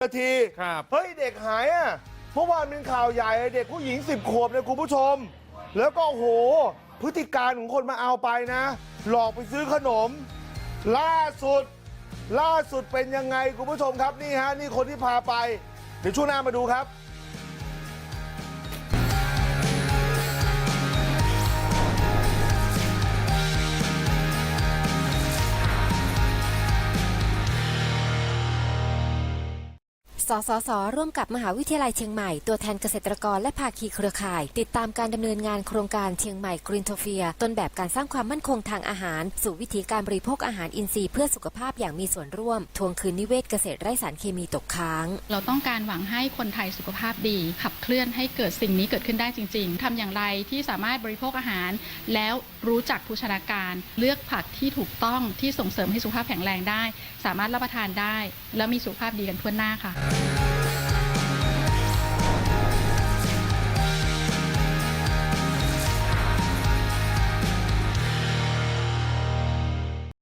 นาทีครับเฮ้ยเด็กหายอะเมื่อวานเป็นข่าวใหญ่เด็กผู้หญิงสิบขวบเนี่ยคุณผู้ชม แล้วก็โอ้โหพฤติการของคนมาเอาไปนะ หลอกไปซื้อขนม ล่าสุด ล่าสุดเป็นยังไงคุณผู้ชมครับนี่ฮะนี่คนที่พาไป เดี๋ยวช่วงหน้ามาดูครับ สสส ร่วมกับมหาวิทยาลัยเชียงใหม่ ตัวแทนเกษตรกรและภาคีเครือข่าย ติดตามการดำเนินงานโครงการเชียงใหม่กรีนโทเฟียต้นแบบการสร้างความมั่นคงทางอาหาร สู่วิธีการบริโภคอาหารอินทรีย์เพื่อสุขภาพอย่างมีส่วนร่วม ทวงคืนนิเวศเกษตรไร้สารเคมีตกค้าง เราต้องการหวังให้คนไทยสุขภาพดี ขับเคลื่อนให้เกิดสิ่งนี้เกิดขึ้นได้จริง ๆทำอย่างไรที่สามารถบริโภคอาหาร แล้วรู้จักโภชนาการเลือกผักที่ถูกต้องที่ส่งเสริมให้สุขภาพแข็งแรงได้ สามารถรับประทานได้ แล้วมีสุขภาพดีกันทั่วหน้าค่ะ